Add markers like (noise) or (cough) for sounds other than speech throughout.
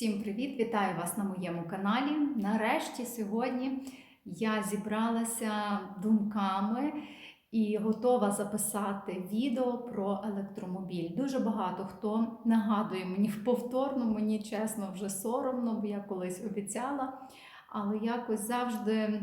Всім привіт! Вітаю вас на моєму каналі. Нарешті сьогодні я зібралася думками і готова записати відео про електромобіль. Дуже багато хто нагадує мені в повторно, мені чесно вже соромно, бо я колись обіцяла, але якось завжди.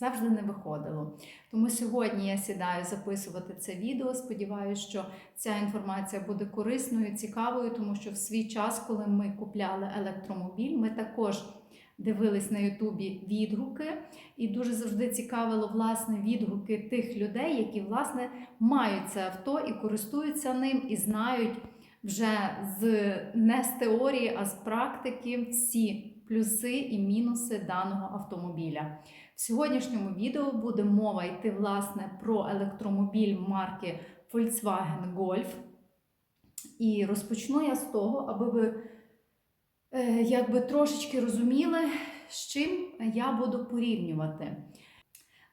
Завжди не виходило. Тому сьогодні я сідаю записувати це відео. Сподіваюся, що ця інформація буде корисною, цікавою, тому що в свій час, коли ми купляли електромобіль, ми також дивились на Ютубі відгуки, і дуже завжди цікавило власне відгуки тих людей, які власне мають це авто і користуються ним, і знають вже з не з теорії, а з практики всі плюси і мінуси даного автомобіля. В сьогоднішньому відео буде мова йти власне про електромобіль марки Volkswagen Golf. І розпочну я з того, аби ви е, якби трошечки розуміли, з чим я буду порівнювати.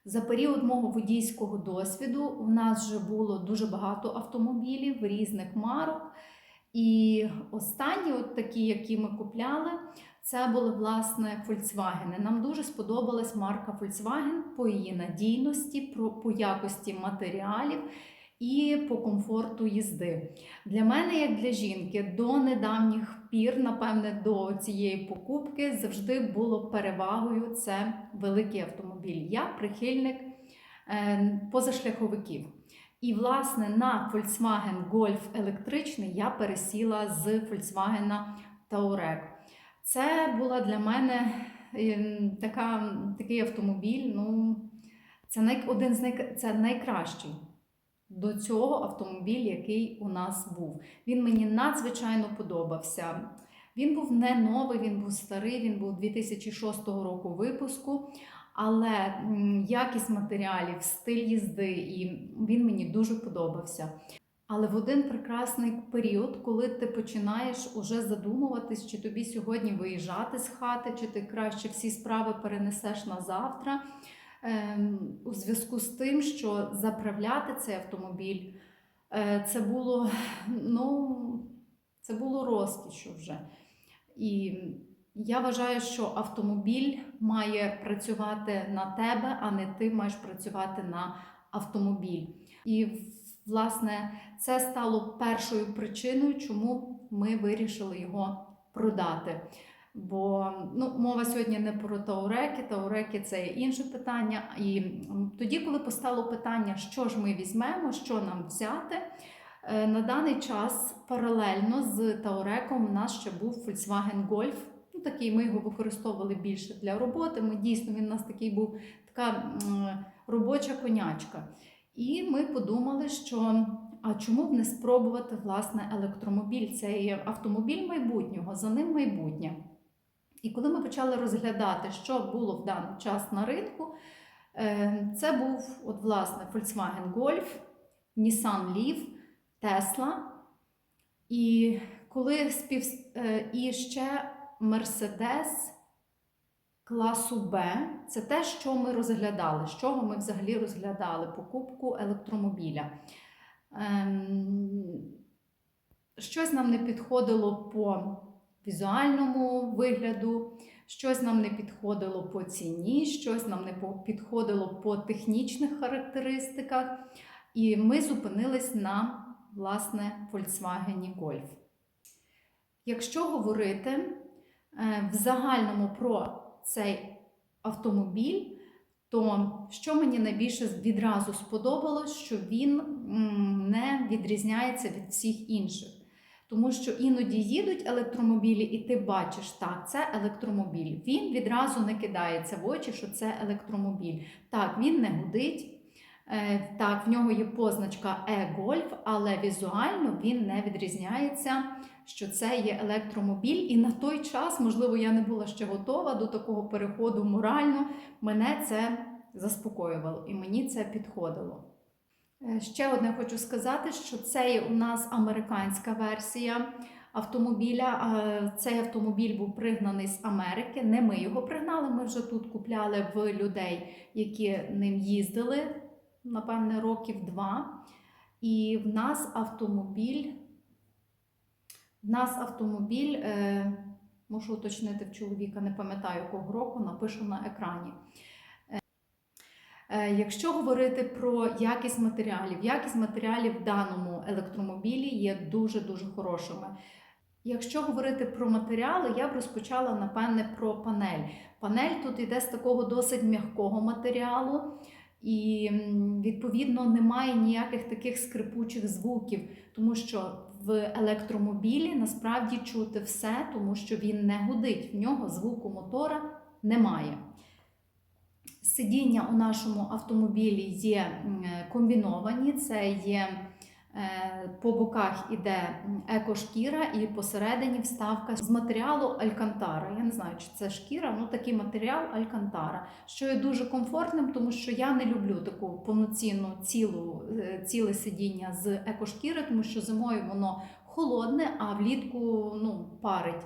За період мого водійського досвіду у нас вже було дуже багато автомобілів різних марок. І останні, от такі, які ми купляли, це були власне Volkswagen. Нам дуже сподобалась марка Volkswagen по її надійності, по якості матеріалів і по комфорту їзди. Для мене, як для жінки, до недавніх пір, напевне, до цієї покупки завжди було перевагою це великий автомобіль. Я прихильник е, позашляховиків. І, власне, на Volkswagen Golf електричний я пересіла з Volkswagen Touareg. Це була для мене ем, така, такий автомобіль. ну, Це най, один з най, це найкращий до цього автомобіль, який у нас був. Він мені надзвичайно подобався. Він був не новий, він був старий, він був 2006 року випуску. Але якість матеріалів, стиль їзди, і він мені дуже подобався. Але в один прекрасний період, коли ти починаєш уже задумуватись, чи тобі сьогодні виїжджати з хати, чи ти краще всі справи перенесеш на завтра, ем, у зв'язку з тим, що заправляти цей автомобіль, е, це було ну, це було розкішу вже. І я вважаю, що автомобіль має працювати на тебе, а не ти маєш працювати на автомобіль. І власне це стало першою причиною, чому ми вирішили його продати. Бо ну, мова сьогодні не про тауреки, тауреки це інше питання. І тоді, коли постало питання, що ж ми візьмемо, що нам взяти, е, на даний час паралельно з Тауреком у нас ще був Volkswagen Golf. Ну, такий, Ми його використовували більше для роботи. Ми дійсно він у нас такий був така робоча конячка. І ми подумали, що а чому б не спробувати власне електромобіль? Це автомобіль майбутнього, за ним майбутнє. І коли ми почали розглядати, що було в даний час на ринку, е, це був от, власне Volkswagen Golf, Nissan Leaf, Tesla. І коли спів... Е, і ще Мерседес класу Б це те, що ми розглядали, з чого ми взагалі розглядали покупку електромобіля. Ем, щось нам не підходило по візуальному вигляду, щось нам не підходило по ціні, щось нам не підходило по технічних характеристиках. І ми зупинились на власне Volkswagen Golf. Якщо говорити Е, в загальному про цей автомобіль, то що мені найбільше відразу сподобалось, що він не відрізняється від всіх інших. Тому що іноді їдуть електромобілі, і ти бачиш, так, це електромобіль. Він відразу не кидається в очі, що це електромобіль. Так, він не гудить. Е, так, в нього є позначка e-Golf, але візуально він не відрізняється що це є електромобіль, і на той час, можливо, я не була ще готова до такого переходу морально. Мене це заспокоювало і мені це підходило. Е, ще одне хочу сказати, що це є у нас американська версія автомобіля. Цей автомобіль був пригнаний з Америки. Не ми його пригнали, ми вже тут купляли в людей, які ним їздили, напевне, років два. І в нас автомобіль В нас автомобіль, е, мушу уточнити в чоловіка, не пам'ятаю якого року, напишу на екрані. Е, Якщо говорити про якість матеріалів, якість матеріалів в даному електромобілі є дуже-дуже хорошими. Якщо говорити про матеріали, я б розпочала напевне про панель. Панель тут йде з такого досить м'якого матеріалу, і відповідно немає ніяких таких скрипучих звуків, тому що в електромобілі насправді чути все, тому що він не гудить, в нього звуку мотора немає. Сидіння у нашому автомобілі є комбіновані, це є е, по боках іде екошкіра і посередині вставка з матеріалу алькантара. Я не знаю, чи це шкіра, ну такий матеріал алькантара, що є дуже комфортним, тому що я не люблю таку повноцінну цілу, е, ціле сидіння з екошкіри, тому що зимою воно холодне, а влітку ну, парить.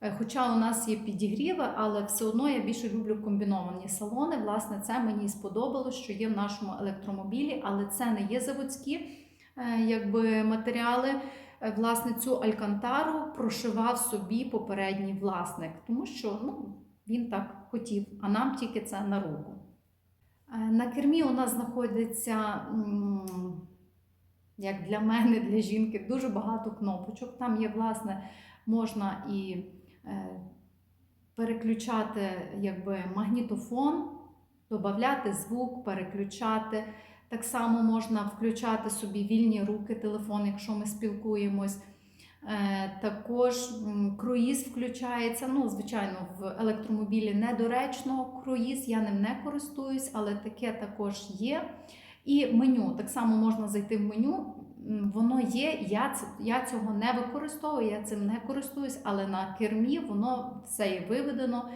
Е, Хоча у нас є підігріви, але все одно я більше люблю комбіновані салони. Власне, це мені сподобалось, що є в нашому електромобілі, але це не є заводські е, якби, матеріали. Е, Власне, цю алькантару прошивав собі попередній власник, тому що ну, він так хотів, а нам тільки це на руку. Е, На кермі у нас знаходиться, як для мене, для жінки, дуже багато кнопочок. Там є, власне, можна і е, переключати якби, магнітофон, додати звук, переключати. Так само можна включати собі вільні руки, телефон, якщо ми спілкуємось. Е, Також круїз включається. Ну, звичайно, в електромобілі недоречно круїз, я ним не користуюсь, але таке також є. І меню. Так само можна зайти в меню. Воно є, я, я цього не використовую, я цим не користуюсь, але на кермі воно все є виведено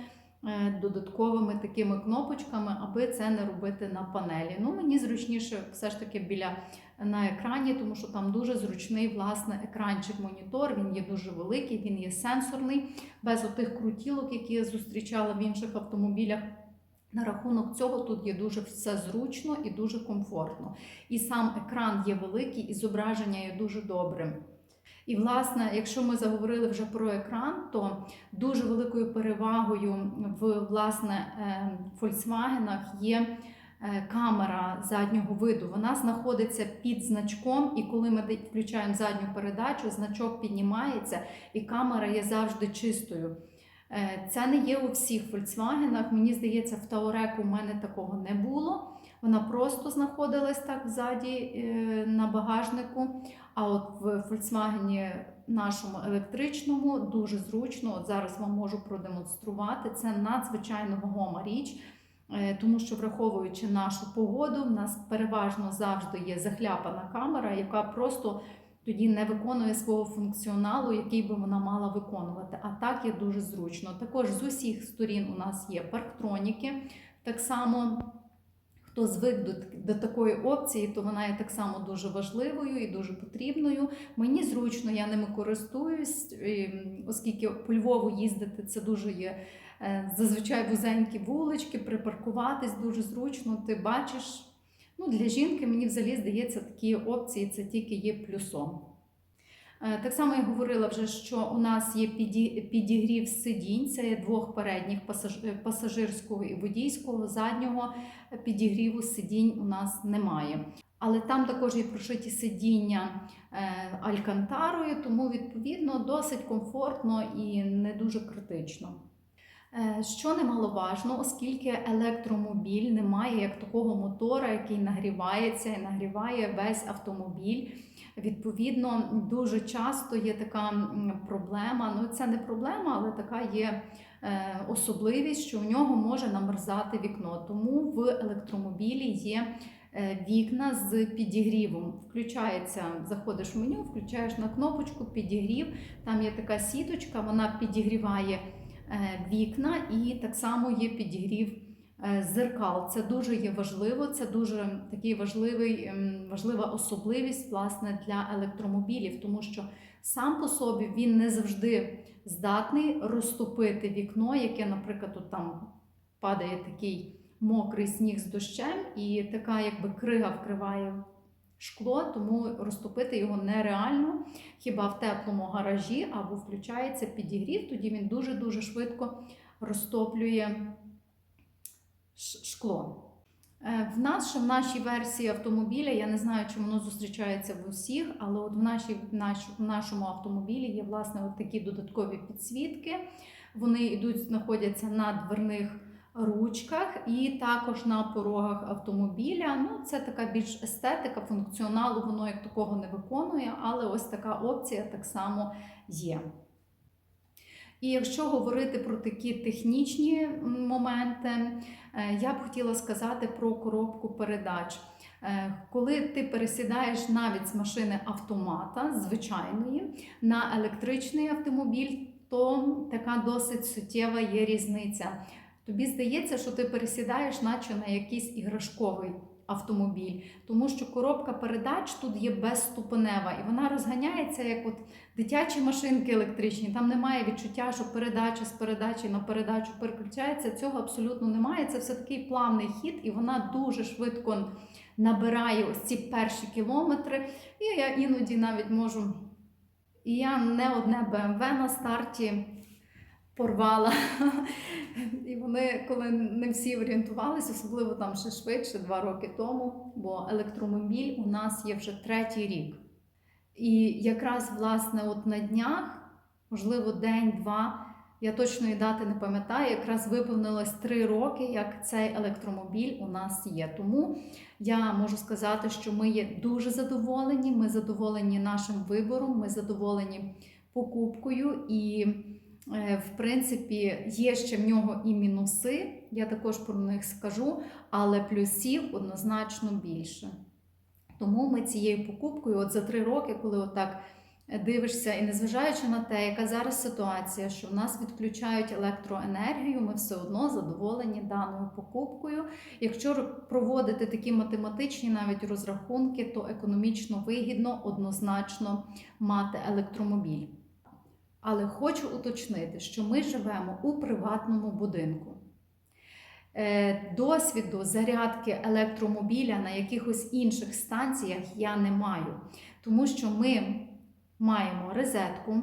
додатковими такими кнопочками, аби це не робити на панелі. Ну, мені зручніше все ж таки біля на екрані, тому що там дуже зручний власне екранчик монітор. Він є дуже великий, він є сенсорний, без отих крутілок, які я зустрічала в інших автомобілях. На рахунок цього тут є дуже все зручно і дуже комфортно. І сам екран є великий, і зображення є дуже добрим. І, власне, якщо ми заговорили вже про екран, то дуже великою перевагою в власне е, Volkswagen є е, камера заднього виду. Вона знаходиться під значком, і коли ми включаємо задню передачу, значок піднімається, і камера є завжди чистою. Е, Це не є у всіх Volkswagen. Мені здається, в Touareg у мене такого не було. Вона просто знаходилась так ззаді е, на багажнику. А от в Volkswagen нашому електричному дуже зручно. От зараз вам можу продемонструвати. Це надзвичайно вагома річ. е, Тому що, враховуючи нашу погоду, в нас переважно завжди є захляпана камера, яка просто тоді не виконує свого функціоналу, який би вона мала виконувати. А так є дуже зручно. Також з усіх сторін у нас є парктроніки. Так само, хто звик до, до такої опції, то вона є так само дуже важливою і дуже потрібною. Мені зручно, я ними користуюсь, оскільки по Львову їздити це дуже є. е, Зазвичай вузенькі вулички, припаркуватись дуже зручно. Ти бачиш, Ну, для жінки, мені взагалі здається, такі опції це тільки є плюсом. Е, Так само я говорила вже, що у нас є підігрів сидінь, це є двох передніх е, пасажирського і водійського, заднього підігріву сидінь у нас немає. Але там також є прошиті сидіння е, алькантарою, тому відповідно досить комфортно і не дуже критично. Е, Що немаловажно, оскільки електромобіль не має як такого мотора, який нагрівається і нагріває весь автомобіль. Відповідно, дуже часто є така проблема. Ну, це не проблема, але така є е, особливість, що у нього може намерзати вікно. Тому в електромобілі є е, вікна з підігрівом. Включається, заходиш в меню, включаєш на кнопочку підігрів. Там є така сіточка, вона підігріває вікна, і так само є підігрів е, зеркал. Це дуже є важливо, це дуже такий важливий, ем, важлива особливість власне для електромобілів, тому що сам по собі він не завжди здатний розтопити вікно, яке, наприклад, тут там падає такий мокрий сніг з дощем, і така якби крига вкриває шкло, тому розтопити його нереально. Хіба в теплому гаражі або включається підігрів, тоді він дуже-дуже швидко розтоплює шкло. Е, В нас ще в нашій версії автомобіля, я не знаю, чи воно зустрічається в усіх, але от в, нашій, в нашому автомобілі є власне от такі додаткові підсвітки. Вони йдуть, знаходяться на дверних ручках і також на порогах автомобіля. Ну, це така більш естетика, функціоналу воно як такого не виконує, але ось така опція так само є. І якщо говорити про такі технічні моменти, е, я б хотіла сказати про коробку передач. Е, Коли ти пересідаєш навіть з машини автомата, звичайної, на електричний автомобіль, то така досить суттєва є різниця. Тобі здається, що ти пересідаєш, наче на якийсь іграшковий автомобіль, тому що коробка передач тут є безступенева, і вона розганяється як от дитячі машинки електричні. Там немає відчуття, що передача з передачі на передачу переключається. Цього абсолютно немає. Це все такий плавний хід, і вона дуже швидко набирає ось ці перші кілометри. І я іноді навіть можу. І я не одне БМВ на старті порвала. І вони, коли не всі орієнтувалися, особливо там ще швидше, два роки тому, бо електромобіль у нас є вже третій рік. І якраз, власне, от на днях, можливо, день-два, я точної дати не пам'ятаю, якраз виповнилось три роки, як цей електромобіль у нас є. Тому я можу сказати, що ми є дуже задоволені. Ми задоволені нашим вибором, ми задоволені покупкою і. Е, В принципі, є ще в нього і мінуси, я також про них скажу, але плюсів однозначно більше. Тому ми цією покупкою, от за три роки, коли отак дивишся, і незважаючи на те, яка зараз ситуація, що в нас відключають електроенергію, ми все одно задоволені даною покупкою. Якщо проводити такі математичні навіть розрахунки, то економічно вигідно однозначно мати електромобіль. Але хочу уточнити, що ми живемо у приватному будинку. Е, Досвіду зарядки електромобіля на якихось інших станціях я не маю, тому що ми маємо розетку.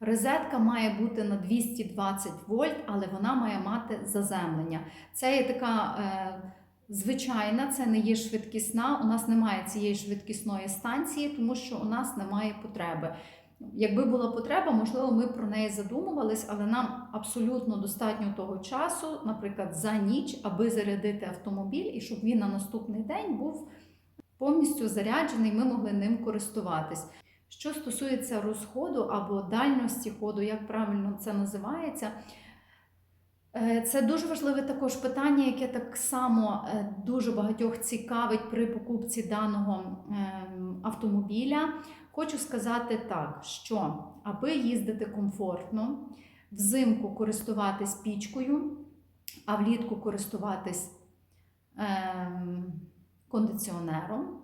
Розетка має бути на 220 вольт, але вона має мати заземлення. Це є така е, звичайна, це не є швидкісна. У нас немає цієї швидкісної станції, тому що у нас немає потреби. Якби була потреба, можливо, ми про неї задумувались, але нам абсолютно достатньо того часу, наприклад, за ніч, аби зарядити автомобіль, і щоб він на наступний день був повністю заряджений, ми могли ним користуватись. Що стосується розходу або дальності ходу, як правильно це називається, е, це дуже важливе також питання, яке так само е, дуже багатьох цікавить при покупці даного ем, автомобіля. Хочу сказати так, що аби їздити комфортно, взимку користуватись пічкою, а влітку користуватись ем, кондиціонером,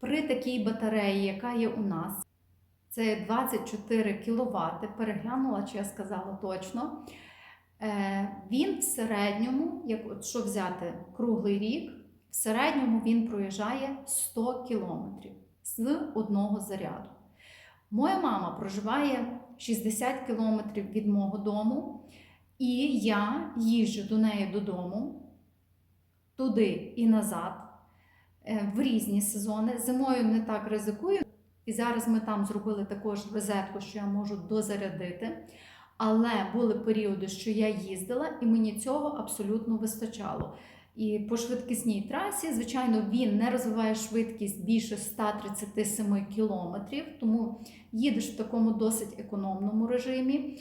при такій батареї, яка є у нас, це 24 кВт, переглянула, чи я сказала точно. Е, Він в середньому, як от що взяти круглий рік, в середньому він проїжджає 100 кілометрів з одного заряду. Моя мама проживає 60 кілометрів від мого дому, і я їжджу до неї додому, туди і назад е, в різні сезони. Зимою не так ризикую. І зараз ми там зробили також розетку, що я можу дозарядити. Але були періоди, що я їздила, і мені цього абсолютно вистачало. І по швидкісній трасі, звичайно, він не розвиває швидкість більше 137 км, тому їдеш в такому досить економному режимі.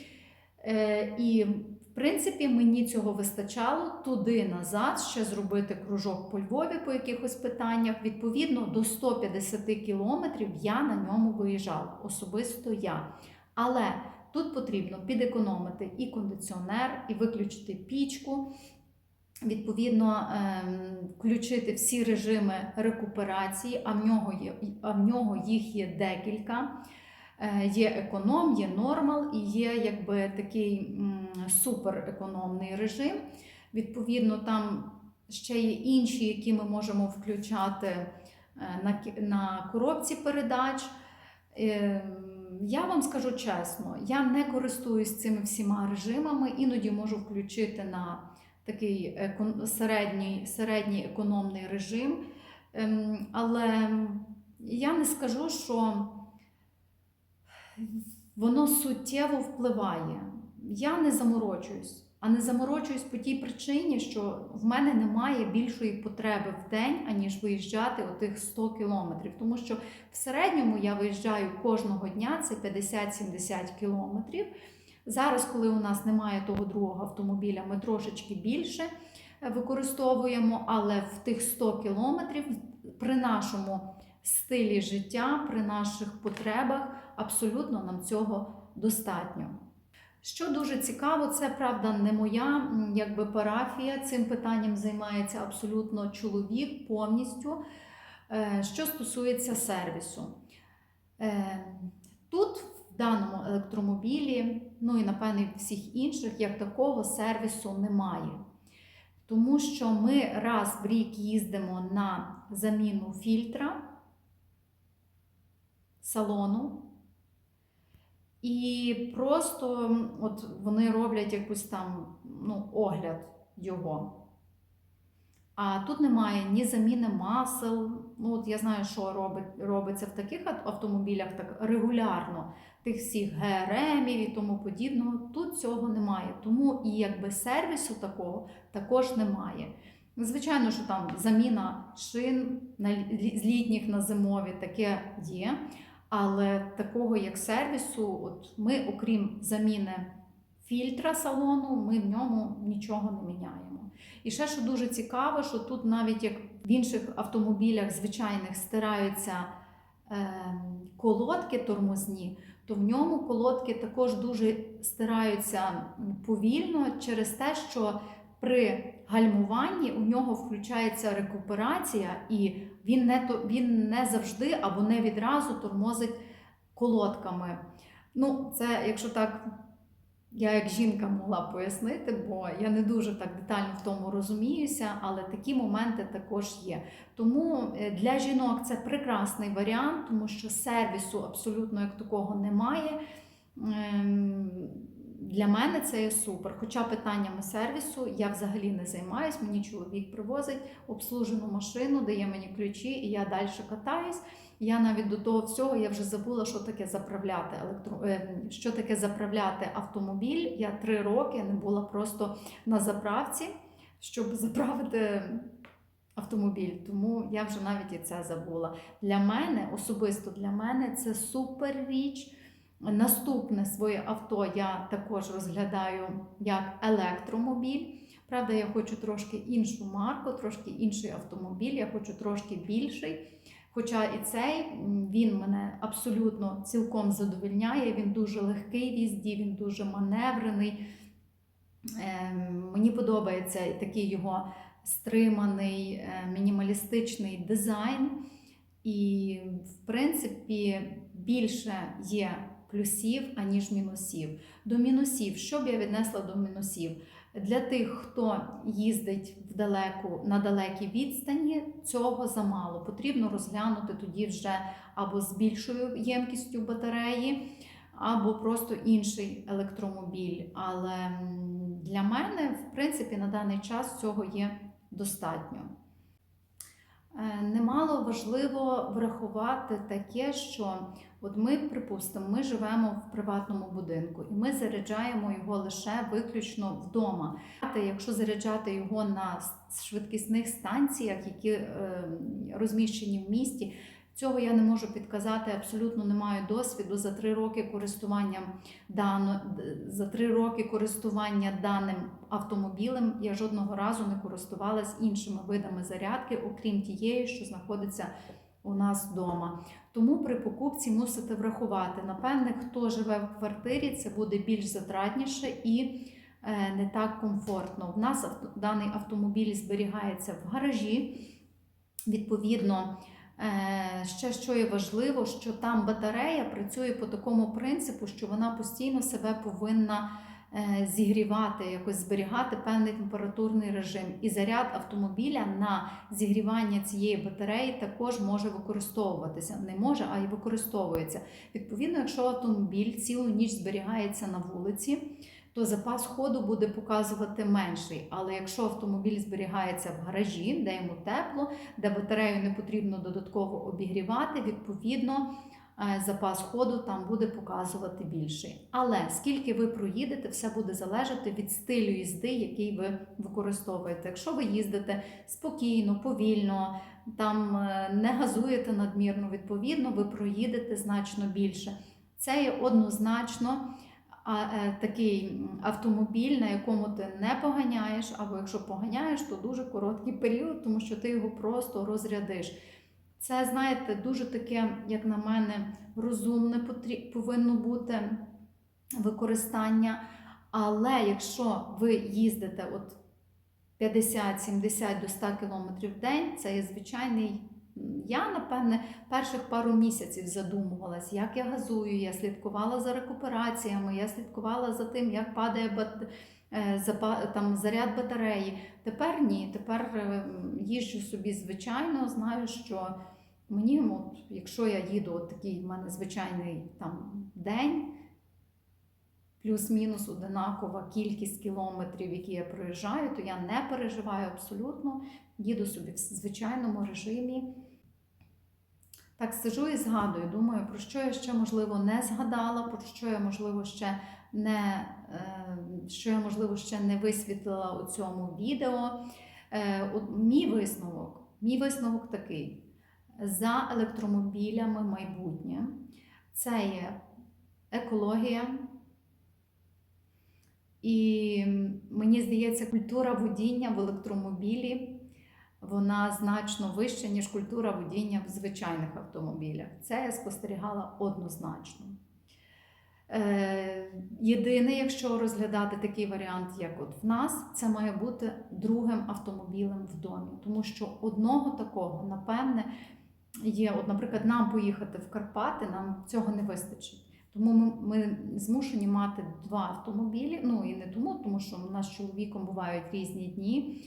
Е, І, в принципі, мені цього вистачало туди-назад ще зробити кружок по Львові по якихось питаннях. Відповідно, до 150 кілометрів я на ньому виїжджала, особисто я. Але тут потрібно підекономити і кондиціонер, і виключити пічку. Відповідно, ем, включити всі режими рекуперації, а в нього є, а в нього їх є декілька. Е, Є економ, є нормал і є якби такий суперекономний режим. Відповідно, там ще є інші, які ми можемо включати е, на, на коробці передач. Е, Я вам скажу чесно, я не користуюсь цими всіма режимами, іноді можу включити на такий середній, середній економний режим. Ем, Але я не скажу, що воно суттєво впливає. Я не заморочуюсь. А не заморочуюсь по тій причині, що в мене немає більшої потреби в день, аніж виїжджати отих 100 кілометрів. Тому що в середньому я виїжджаю кожного дня, це 50-70 кілометрів. Зараз, коли у нас немає того другого автомобіля, ми трошечки більше е, використовуємо, але в тих 100 кілометрів при нашому стилі життя, при наших потребах абсолютно нам цього достатньо. Що дуже цікаво, це правда не моя якби парафія. Цим питанням займається абсолютно чоловік повністю. Е, Що стосується сервісу, Е, тут даному електромобілі, ну і напевне всіх інших, як такого сервісу немає. Тому що ми раз в рік їздимо на заміну фільтра салону. І просто от вони роблять якусь там ну, огляд його. А тут немає ні заміни масел. Ну, от я знаю, що робить, робиться в таких автомобілях так регулярно, тих всіх ГРМів і тому подібного. Тут цього немає. Тому і якби сервісу такого також немає. Звичайно, що там заміна шин з літніх на зимові таке є. Але такого як сервісу, от ми, окрім заміни фільтра салону, ми в ньому нічого не міняємо. І ще що дуже цікаво, що тут навіть як в інших автомобілях звичайних стираються е, колодки тормозні, то в ньому колодки також дуже стираються повільно через те, що при гальмуванні у нього включається рекуперація, і він не, він не завжди або не відразу тормозить колодками. Ну, це якщо так, я як жінка могла пояснити, бо я не дуже так детально в тому розуміюся, але такі моменти також є. Тому е, для жінок це прекрасний варіант, тому що сервісу абсолютно як такого немає. Для мене це є супер. Хоча питаннями сервісу я взагалі не займаюсь. Мені чоловік привозить обслужену машину, дає мені ключі, і я далі катаюсь. Я навіть до того всього я вже забула, що таке заправляти електро... е, що таке заправляти автомобіль. Я три роки не була просто на заправці, щоб заправити автомобіль. Тому я вже навіть і це забула. Для мене, особисто для мене, це супер річ. Наступне своє авто я також розглядаю як електромобіль. Правда, я хочу трошки іншу марку, трошки інший автомобіль, я хочу трошки більший. Хоча і цей він мене абсолютно цілком задовольняє. Він дуже легкий в їзді, він дуже маневрений. Ем, Мені подобається такий його стриманий, е, мінімалістичний дизайн. І, в принципі, більше є плюсів, аніж мінусів. До мінусів, що б я віднесла до мінусів? Для тих, хто їздить в на далекій відстані, цього замало. Потрібно розглянути тоді вже або з більшою ємкістю батареї, або просто інший електромобіль. Але для мене, в принципі, на даний час цього є достатньо. Е, Немало важливо врахувати таке, що от ми, припустимо, ми живемо в приватному будинку і ми заряджаємо його лише виключно вдома. Якщо заряджати його на швидкісних станціях, які е, розміщені в місті, цього я не можу підказати, абсолютно не маю досвіду за три роки користування дано, за три роки користування даним автомобілем я жодного разу не користувалась іншими видами зарядки, окрім тієї, що знаходиться у нас вдома. Тому при покупці мусите врахувати. Напевне, хто живе в квартирі, це буде більш затратніше і е, не так комфортно. В нас даний автомобіль зберігається в гаражі. Відповідно, ще що є важливо, що там батарея працює по такому принципу, що вона постійно себе повинна е, зігрівати, якось зберігати певний температурний режим. І заряд автомобіля на зігрівання цієї батареї також може використовуватися. Не може, а й використовується. Відповідно, якщо автомобіль цілу ніч зберігається на вулиці, то запас ходу буде показувати менший. Але якщо автомобіль зберігається в гаражі, де йому тепло, де батарею не потрібно додатково обігрівати, відповідно. е, Запас ходу там буде показувати більший. Але скільки ви проїдете, все буде залежати від стилю їзди, який ви використовуєте. Якщо ви їздите спокійно, повільно, там е, не газуєте надмірно, відповідно, ви проїдете значно більше. Це є однозначно такий автомобіль, на якому ти не поганяєш, або якщо поганяєш, то дуже короткий (laughs) період, тому що ти його просто розрядиш. Це, знаєте, дуже таке, як на мене, розумне повинно бути використання. Але якщо ви їздите от 50-70 до 100 км в день, це є звичайний. Я, напевне, перших пару місяців задумувалась, як я газую, я слідкувала за рекупераціями, я слідкувала за тим, як падає бат... е, там, заряд батареї. Тепер ні. Тепер е, їжджу собі звичайно, знаю, що мені, от, якщо я їду от такий в мене звичайний там, день, плюс-мінус одинакова кількість кілометрів, які я проїжджаю, то я не переживаю абсолютно, їду собі в звичайному режимі. Так сижу і згадую, думаю, про що я ще можливо не згадала, про що я можливо ще не, е, що я можливо ще не висвітлила у цьому відео. Е, Мій висновок, мій висновок такий: за електромобілями майбутнє це є екологія. І мені здається, культура водіння в електромобілі вона значно вища, ніж культура водіння в звичайних автомобілях. Це я спостерігала однозначно. Е, єдине, якщо розглядати такий варіант, як от в нас, це має бути другим автомобілем в домі. Тому що одного такого, напевне, є, от, наприклад, нам поїхати в Карпати, нам цього не вистачить. Тому ми, ми змушені мати два автомобілі. Ну і не тому, тому що у нас з чоловіком бувають різні дні,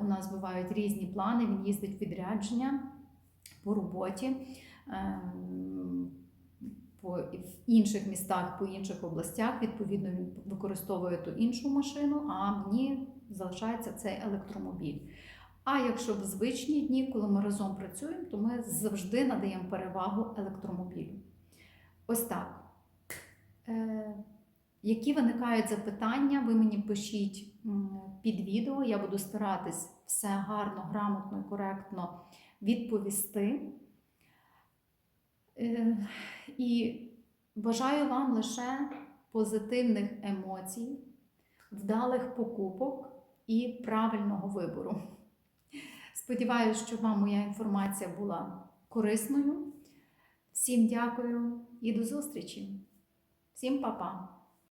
у нас бувають різні плани. Він їздить відрядження по роботі. е, По в інших містах, по інших областях, відповідно, він використовує ту іншу машину, а мені залишається цей електромобіль. А якщо в звичні дні, коли ми разом працюємо, то ми завжди надаємо перевагу електромобілю. Ось так. Які виникають запитання, ви мені пишіть під відео. Я буду старатись все гарно, грамотно і коректно відповісти. Е, і бажаю вам лише позитивних емоцій, вдалих покупок і правильного вибору. Сподіваюся, що вам моя інформація була корисною. Всім дякую і до зустрічі! Всім па-па!